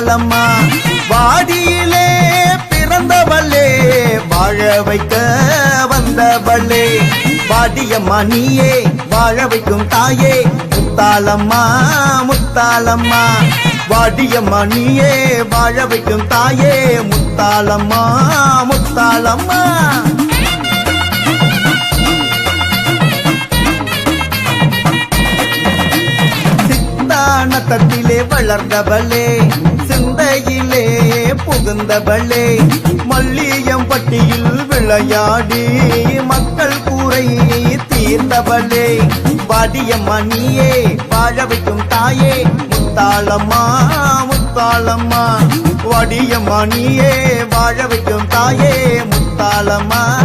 முத்தாலம்மா வாடியிலே பிறந்தவளே வாழ வைக்க வந்தவளே. வாடியம்மா நீயே வாழ வைக்கும் தாயே முத்தாலம்மா முத்தாலம்மா வாடியம்மா நீயே வாழ வைக்கும் தாயே முத்தாலம்மா முத்தாலம்மா சித்தானத்தத்திலே வளர்ந்தவளே சிந்தையிலே புகுந்தவளே மல்லியம் பட்டியில் விளையாடி மக்கள் கூரை தீர்ந்தவளே வாடிய மணியே வாழ வைக்கும் தாயே முத்தாளம்மா முத்தாளம்மா. வாடிய மணியே வாழ வைக்கும் தாயே முத்தாளம்மா முத்தாளம்மா.